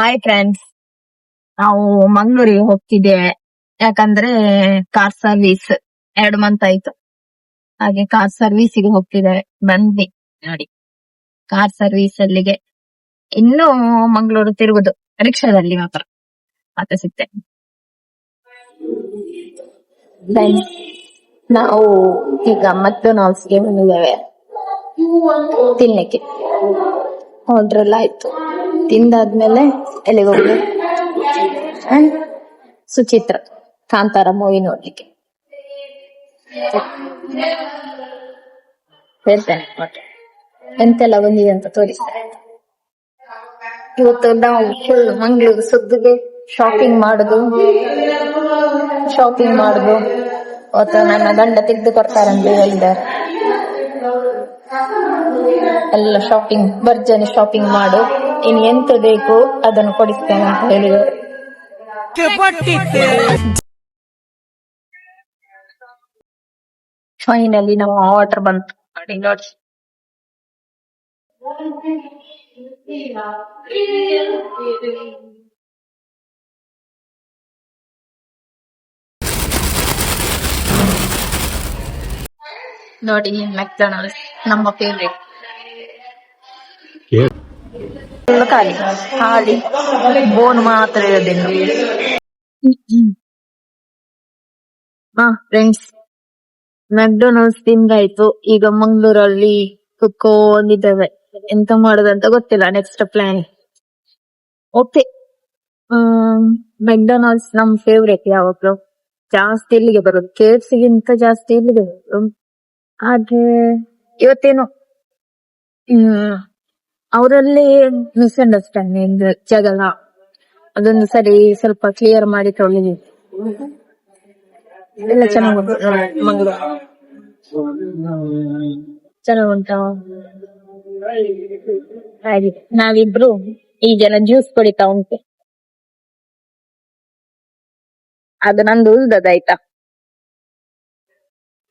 Hi friends ನಾವು ಮಂಗಳೂರಿಗೆ ಹೋಗ್ತಿದ್ದೇವೆ ಯಾಕಂದ್ರೆ ಕಾರ್ ಸರ್ವಿಸ್ ಎರಡು ಮಂತ್ ಆಯ್ತು. ಹಾಗೆ ಕಾರ್ ಸರ್ವಿಸಿಗೆ ಹೋಗ್ತಿದ್ದೇವೆ ಬಂದ್ವಿ ನೋಡಿ ಕಾರ್ ಸರ್ವಿಸ್ ಅಲ್ಲಿಗೆ. ಇನ್ನು ಮಂಗಳೂರು ತಿರುಗುದು. ರಿಕ್ಷಾದಲ್ಲಿ ಮಾತ್ರ. ಮತ್ತೆ ಸಿಗ್ತೆ. ನಾವು ಈಗ ಗೆ ಬಂದಿದ್ದೇವೆ. ತಿನ್ನಕ್ಕೆ ಎಲ್ಲ ಆಯ್ತು. ತಿಂದಾದ್ಮೇಲೆ ಎಲ್ಲಿಗೆ? ಸುಚಿತ್ರ, ಕಾಂತಾರ ಮೂವಿ ನೋಡ್ಲಿಕ್ಕೆ. ಹೇಳ್ತೇನೆ ಎಂತೆಲ್ಲ ಬಂದಿದೆ ಅಂತ ತೋರಿಸ್ತಾರೆ. ಇವತ್ತು ನಾವು ಫುಲ್ ಮಂಗಳೂರು ಸುದ್ದಿಗೆ ಶಾಪಿಂಗ್ ಮಾಡುದು. ಶಾಪಿಂಗ್ ಮಾಡುದು. ಅವತ್ತು ನನ್ನ ಗಂಡ ತೆಗೆದು ಕೊಡ್ತಾರಂತ ಹೇಳಿದ್ದಾರೆ. ಎಲ್ಲ ಶಾಪಿಂಗ್ ಭರ್ಜನೆ ಶಾಪಿಂಗ್ ಮಾಡು. ಇನ್ ಎಂತ ಬೇಕು ಅದನ್ನು ಕೊಡಿಸ್ತೇನೆ ಅಂತ ಹೇಳಿದರು. ಫೈನಲಿ ನಮ್ಮ ಆರ್ಡರ್ ಬಂತು. ನೋಡಿ ನೋಡಿ. ನೋಡಿ ಮೆಕ್ಡೊನಾಲ್ಡ್ಸ್ ನಮ್ಮ ಫೇವ್ರೇಟ್ ಫುಲ್ ಖಾಲಿ. ಖಾಲಿ ಬೋನ್ ಮಾತ್ರ ಇರೋದಿಲ್ಲ ಹಾ ಫ್ರೆಂಡ್ಸ್ ಮೆಕ್ಡೊನಾಲ್ಡ್ಸ್ ತಿಂದಾಯ್ತು. ಈಗ ಮಂಗಳೂರಲ್ಲಿ ಕುತ್ಕೊಂಡಿದ್ದೇವೆ ಎಂತ ಮಾಡೋದಂತ ಗೊತ್ತಿಲ್ಲ. ನೆಕ್ಸ್ಟ್ ಪ್ಲಾನ್ ಓಕೆ ಮೆಕ್ಡೊನಾಲ್ಡ್ಸ್ ನಮ್ ಫೇವ್ರೇಟ್ ಯಾವಾಗ್ಲೂ ಜಾಸ್ತಿ ಇಲ್ಲಿಗೆ ಬರೋದು? ಕೆ ಜಾಸ್ತಿ ಇಲ್ಲಿಗೆ ಬರೋದು? ಹಾಗೆ ಇವತ್ತೇನು? ಅವರಲ್ಲಿ ಮಿಸ್ಅಂಡರ್ಸ್ಟ್ಯಾಂಡಿಂಗ್ ಜಗಳ ಅದೊಂದು ಸರಿ ಸ್ವಲ್ಪ ಕ್ಲಿಯರ್ ಮಾಡಿ ತೊಳಿದಿ ಎಲ್ಲ ಚೆನ್ನಾಗ್ ಉಂಟು. ಮಂಗಳೂರು. ಚೆನ್ನಾಗ್ ಉಂಟಾ? ಹಾಗೆ. ನಾವಿಬ್ರು ಈ ಜನ ಜ್ಯೂಸ್ ಕುಡಿತಾ ಉಂಟು. ಅದು ನಂದು ಉಳ್ದದಾಯ್ತಾ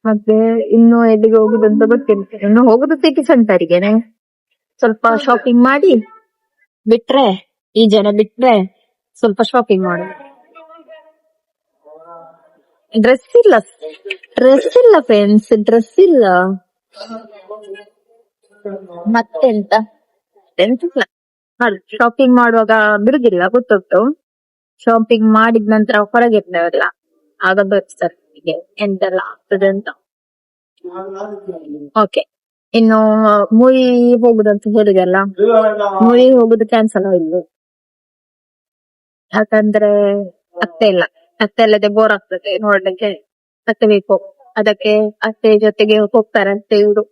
ಮತ್ತೆ ಇನ್ನು ಎಲ್ಲಿಗೆ ಹೋಗುದಂತ ಗೊತ್ತಿಲ್ಲ. ಇನ್ನು ಹೋಗುದು ಸಿಟಿ ಸೆಂಟರ್ಗೆನೆ ಸ್ವಲ್ಪ ಶಾಪಿಂಗ್ ಮಾಡಿ ಬಿಟ್ರೆ ಈ ಜನ ಬಿಟ್ರೆ ಸ್ವಲ್ಪ ಶಾಪಿಂಗ್ ಮಾಡು. ಡ್ರೆಸ್ ಇಲ್ಲ. ಡ್ರೆಸ್ ಇಲ್ಲ ಫ್ರೆಂಡ್ಸ್ ಡ್ರೆಸ್ ಇಲ್ಲ. ಮತ್ತೆಂತ? ಶಾಪಿಂಗ್ ಮಾಡುವಾಗ ಬಿಡುದಿಲ್ಲ ಗೊತ್ತುಂಟು. ಶಾಪಿಂಗ್ ಮಾಡಿದ ನಂತರ ಹೊರಗಿರ್ತೇವಲ್ಲ ಆಗ ಬರ್ತಾರೆ. ಎಂತೆಲ್ಲ ಆಗ್ತದೆ ಅಂತ. ಓಕೆ ಇನ್ನು ಮೂವಿ ಹೋಗುದಂತ ಹೇಳಿದಲ್ಲ ಮೂವಿ ಹೋಗುದು ಕ್ಯಾನ್ಸಲ್ ಆಯ್ತು. ಯಾಕಂದ್ರೆ ಅತ್ತೆ ಇಲ್ಲ. ಅತ್ತೆ ಇಲ್ಲದೆ ಬೋರ್ ಆಗ್ತದೆ ನೋಡ್ಲಿಕ್ಕೆ. ಅತ್ತೆ ಬೇಕು. ಅದಕ್ಕೆ ಅತ್ತೆ ಜೊತೆಗೆ ಹೋಗ್ತಾರಂತೆ ಇವರು.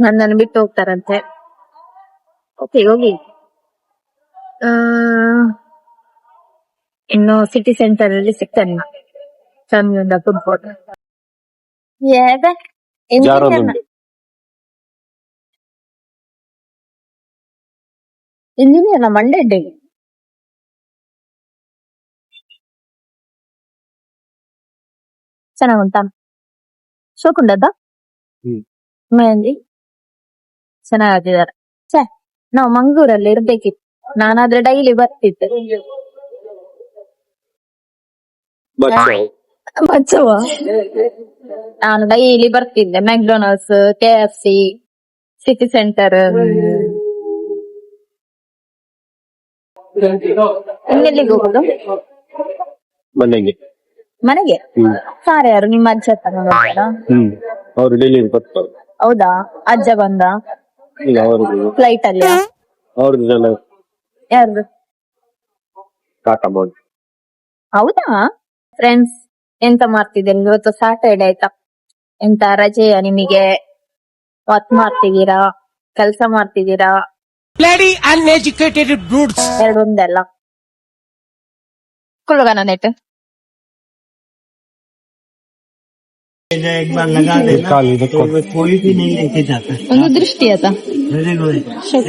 ನನ್ನನ್ನು ಬಿಟ್ಟು ಹೋಗ್ತಾರಂತೆ. ಓಕೆ ಹೋಗಿ. ಆ, ಇನ್ನು ಸಿಟಿ ಸೆಂಟರ್ ಅಲ್ಲಿ ಸಿಗ್ತಾನೆ ಚಂದ ಫುಡ್ ಕೋರ್ಟ್ ಜಾರೊಂದುಂಟು. ಇಂಜಿನಿಯರ್ ಮಂಡೇ ಡೇ ಚೆನ್ನಾಗುಂಟಾ? ಶೋಕುಂಡದ ಹ್ಮ್. ಮೆಹಂದಿ? ಚೆನ್ನಾಗಿದ್ದಾರೆ. ಛೇ ನಾವು ಮಂಗಳೂರಲ್ಲಿ ಇರ್ಬೇಕಿತ್ತು. ನಾನಾದ್ರೆ ಡೈಲಿ ಬರ್ತಿದ್ದೆ. ಬಚ್ಚವ ನಾನು ಡೈಲಿ ಬರ್ತಿದ್ದೆ. McDonald's K F C city centre ಇನ್ನೆಲ್ಲಿಗೆ ಹೋಗೋದು? ಮನೆಗೆ. ಮನೆಗೆ? ಹ್ಮ್. ಸಾರ ಯಾರು? ನಿಮ್ಮ ಅಜ್ಜ ತಗೊಂಡು ಹೋಗ್ತಾರಾ? ಹ್ಮ್. ಅವ್ರು ಡೆಲ್ಲಿಗೆ ಬರ್ತಾರೆ ಹೌದಾ? ಅಜ್ಜ ಬಂದ? ಈಗ ಅವ್ರದ್ದು ಫ್ಲೈಟ್ ಅಲ್ಲಿ ಅವ್ರದ್ದು ಜನ ಯಾರ್ದು? ಟಾಟಾ ಮಾಡಿ ಹೌದಾ? ಫ್ರೆಂಡ್ಸ್ ಎಂತ ಮಾಡ್ತಿದ್ದೀರಿ ಇವತ್ತು ಸ್ಯಾಟರ್ಡೆ ಆಯ್ತಾ? ಎಂತ ರಜೆಯ ನಿಮಗೆ? ವಾತ್ ಮಾಡ್ತಿದ್ದೀರಾ? ಕೆಲಸ ಮಾಡ್ತಿದ್ದೀರಾ? Bloody uneducated brutes. Della. Quello che hanno detto. ಒಂದು ದೃಷ್ಟಿ ಆತ ಶೋಕ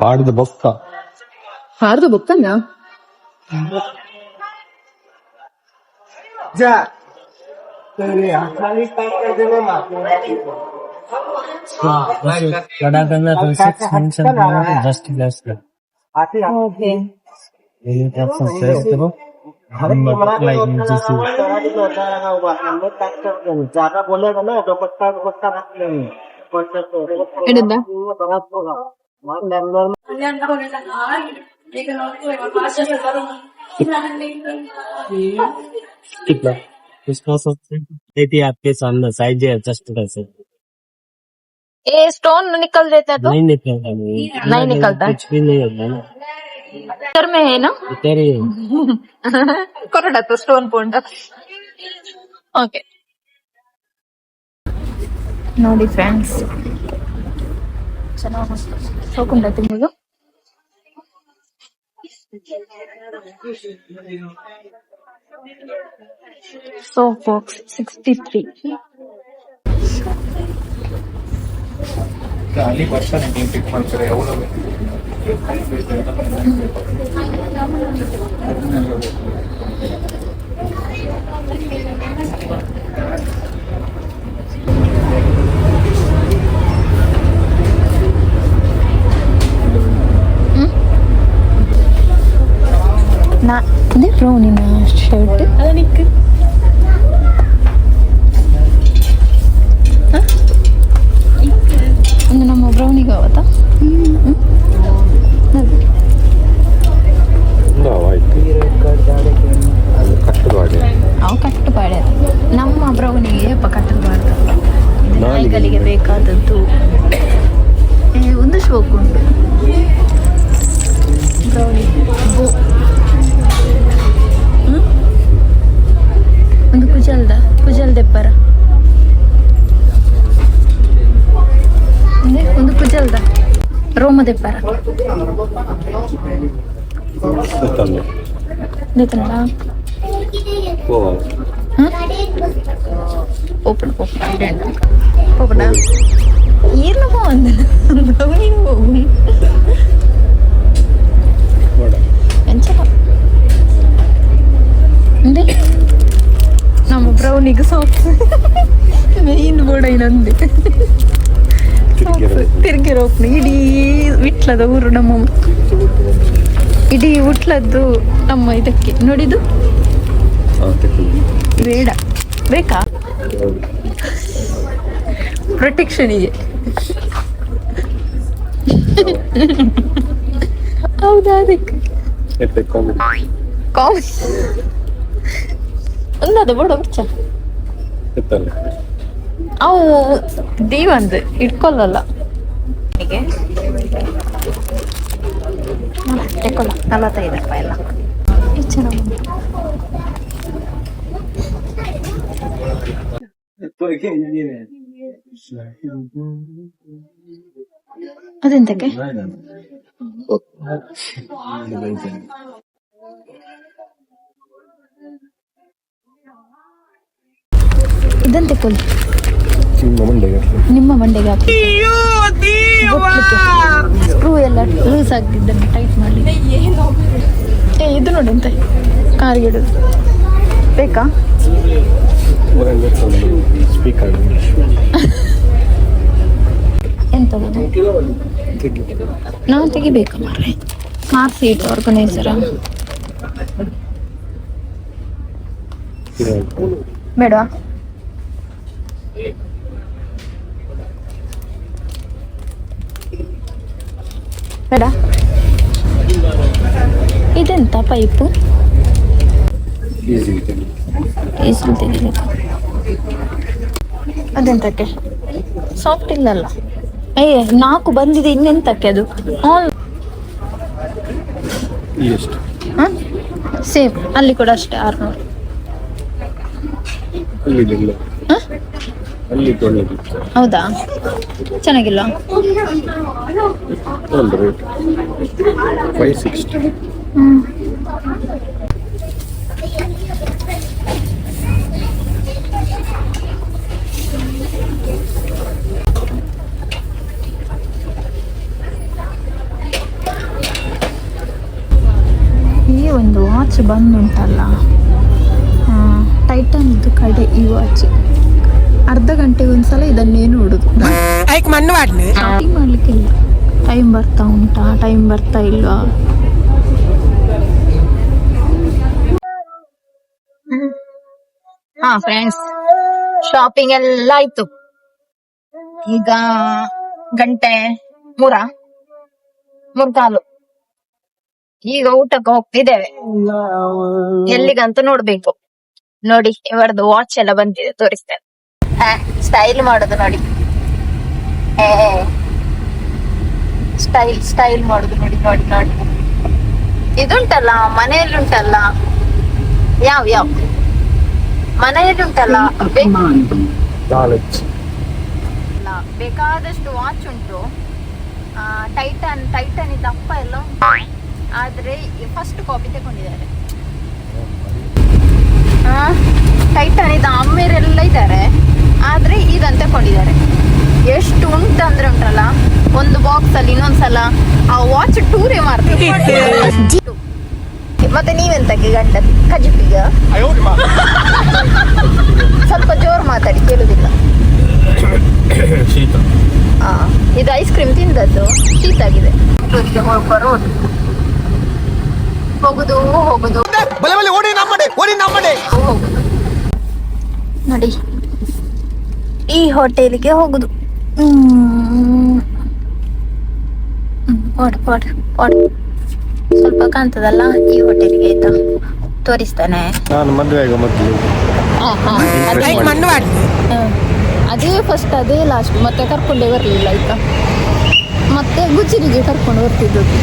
పాడదు భక్త పాడదు భక్తంగా జస్ట్ జస్ట్ ఓకే. జాగా బోలేదా जस्ट जस्ट ಓಕೆ ये जब सब्सक्राइब करो हम लाइक जैसे ಇಡದ कितना इसका सबसे थी आपके सामने साइज एडजस्ट कर सकते ए स्टोन निकल देता तो नहीं निकलता नहीं नहीं निकलता? कुछ भी नहीं होता ना सर में है ना तेरे ಕೊರಡ ಸ್ಟೋನ್ ಪೌಂಡ್ ಓಕೆ ನೋಡಿ ಫ್ರೆಂಡ್ಸ್ ಚೆನ್ನಾಗಿ ಹೋಗ್ಕೊಂಡೈತಿ ನಿಮಗೂ ಸೊ ಬಾಕ್ಸ್ ಸಿಕ್ಸ್ಟಿ ತ್ರೀ ನಾ ಇದು ಬ್ರೌನಿನ ಶರ್ಟ್ ಒಂದು ನಮ್ಮ ಬ್ರೌನಿಗೆ ಕಟ್ಟುವಾಡಿ ಅವು ಕಟ್ಟುಪಾಡೆ ನಮ್ಮ ಬ್ರೌನಿಗೆ ಕಟ್ಟಬಾರ್ದು. ನಾಯಿಗಳಿಗೆ ಬೇಕಾದದ್ದು. ಏ, ಒಂದು ಶೋಕ್ ಉಂಟು. ರೋಮ ದೆಪ್ಪರ ಗೊತ್ತಲ್ಲ ನಿತನಡ ಓ ఓపెన్ ఓపెన్ ఓపెన్ ఈర్లో బాగుంది బ్రౌనీ బాగుంది ಬೇಡ మంచిగా ఉంది ನಮ್ಮ ಬ್ರೌನಿಗೆ ಸಾಕ್ಸ್ ಮೇನ್ ಬೋರ್ಡ್ ಇನ್ನೊಂದು ಕಿಟಕಿ ತಿರುಗಿ ಹೋಗ್ನಿ ಇಡೀ ವಿಟ್ಲದ ಊರು ನಮ್ಮ ಇಡೀ ಉಟ್ಲದ್ದು ನಮ್ಮ ಇದಕ್ಕೆ. ನೋಡಿದು ಬೇಡ. ಬೇಕಾ? ಪ್ರೊಟೆಕ್ಷನಿಗೆ. ಹೌದಾ ಅದಕ್ಕೆ? ಬೋಡ ಅವು ದೀವಂದು ಇಟ್ಕೊಳ್ಳಲ್ಲ. ಹೀಗೆ ತೆಕ್ಕೊಳ್ಳ. ನಲವತ್ತೈದು ರೂಪಾಯಿ ಎಲ್ಲ. ಎಷ್ಟು ಚೆನ್ನಾಗಿ ಅದೆಂತಕ್ಕೆ? ಇದನ್ನು ತೆಕ್ಕೊಳ್ಳಿ ನಿಮ್ಮ ಮಂಡೆಗೆ ನಿಮ್ಮ ಮಂಡೆಗೆ ಸ್ಕ್ರೂ ಎಲ್ಲ ಲೂಸ್ ಆಗಿದ್ದನ್ನು ಟೈಟ್ ಮಾಡಿ ಏ, ಇದು ನೋಡಿ ಅಂತ ಕಾರ್ ಇಡೋದು ಬೇಕಾ? ಸ್ಪೀಕರ್ ಎಂತ ನಾವು ತೆಗಿಬೇಕಾ ಮಾರ್ರೆ. ಕಾರ್ ಸೀಟ್ ಆರ್ಗನೈಸರ ಬೇಡ ಬೇಡ. ಇದೆಂತ ಪೈಪು? ಈಸಲು ಅದೆಂತಕ್ಕೆ? ಸಾಫ್ಟ್ ಇಲ್ಲಲ್ಲ. ಅಯ್ಯ ನಾಲ್ಕು ಬಂದಿದೆ ಇನ್ನೆಂತಕ್ಕೆ ಅದು? ಎಷ್ಟು ಸೇಮ್ ಅಲ್ಲಿ ಕೂಡ ಅಷ್ಟೇ ಆರ್ನೂರು. ಇಲ್ಲ ತೊಗೊಂಡಿದ್ದು ಹೌದಾ? ಚೆನ್ನಾಗಿಲ್ಲ? ಒಂದು ರೇಟ್ ಫೈವ್ ಸಿಕ್ಸ್ಟಿ ಈ ಒಂದು ವಾಚ್ ಬಂದುಂಟಲ್ಲ? ಟೈಟನ್ ಕಡೆ ಈ ವಾಚ್. ಅರ್ಧ ಗಂಟೆಗೆ ಒಂದ್ಸಲ ಇದನ್ನೇ ನೋಡುದು. Aik mana warna? ಶಾಪಿಂಗ್ ಮಾಡ್ಲಿಕ್ಕಿಲ್ಲ ಟೈಮ್ ಬರ್ತಾ ಉಂಟಾ ಟೈಮ್ ಬರ್ತಾ ಇಲ್ವಾ ಹಾ ಫ್ರೆಂಡ್ಸ್ ಶಾಪಿಂಗ್ ಎಲ್ಲ ಆಯ್ತು. ಈಗ ಗಂಟೆ ಮೂರ ಮೂರ್ಕಾಲು. ಈಗ ಊಟಕ್ಕೆ ಹೋಗ್ತಿದ್ದೇವೆ. ಎಲ್ಲಿಗಂತ ನೋಡ್ಬೇಕು. ನೋಡಿ ಇವರದ್ದು ವಾಚ್ ಎಲ್ಲ ಬಂದಿದೆ ತೋರಿಸ್ತೇನೆ. ಸ್ಟೈಲ್ ಮಾಡೋದು ನೋಡಿ. ಸ್ಟೈಲ್ ಸ್ಟೈಲ್ ಮಾಡುದು ನೋಡಿ ನೋಡಿ ನೋಡಿ. ಇದುಂಟಲ್ಲ ಮನೆಯಲ್ಲಿ ಉಂಟಲ್ಲ ಯಾವ? ಯಾವ ಮನೆಯಲ್ಲಿ ಉಂಟಲ್ಲ ಬೇಕಾದಷ್ಟು ವಾಚ್ ಉಂಟು. ಆ, ಟೈಟನ್ ಟೈಟನ್ ಅಪ್ಪ ಎಲ್ಲ ಉಂಟು. ಆದ್ರೆ ಫಸ್ಟ್ ಕಾಪಿ ತಗೊಂಡಿದ್ದಾರೆ. ಆ, ಟೈಟನ್ ಇದ್ದ ಅಮ್ಮೇರೆಲ್ಲ ಇದ್ದಾರೆ. ಆದ್ರೆ ಇದಂತ ಕೊಂಡಿದ್ದಾರೆ. ಎಷ್ಟು ಉಂಟು ಅಂದ್ರೆ ಉಂಟಲ್ಲ ಒಂದು ಬಾಕ್ಸ್ ಅಲ್ಲಿ ಇನ್ನೊಂದ್ಸಲ ಆ ವಾಚ್ ಟೂರೇ ಮಾಡ್ತೀವಿ. ಮತ್ತೆ ನೀವೆಂತಕ್ಕೆ ಗಂಡ ಕಜಿಪಿಗ? ಸ್ವಲ್ಪ ಜೋರು ಮಾತಾಡಿ ಕೇಳುದಿಲ್ಲ. ಆ, ಇದು ಐಸ್ ಕ್ರೀಮ್ ತಿಂದದ್ದು. ಶೀತ ಆಗಿದೆ ಹೋಗುದು. ಹೋಗುದು. ನೋಡಿ. ಈ ಹೋಟೆಲಿಗೆ ಹೋಗುದು. ಹ್ಮ್. ಹ್ಮ್, ಪಾಡ್ ಸ್ವಲ್ಪ ಕಾಣ್ತದಲ್ಲ ಈ ಹೋಟೆಲಿಗೆ ಆಯ್ತಾ? ತೋರಿಸ್ತಾನೆ. ನಾನು ಮದುವೆ ಆಗ ಮೊದಲು. ಅದೇ ಫಸ್ಟ್ ಅದೇ ಲಾಸ್ಟ್ ಮತ್ತೆ ಕರ್ಕೊಂಡೇ ಬರಲಿಲ್ಲ ಆಯ್ತಾ? ಮತ್ತೆ ಗುಜರಿಗೆ ಕರ್ಕೊಂಡು ಬರ್ತಿದ್ದದ್ದು.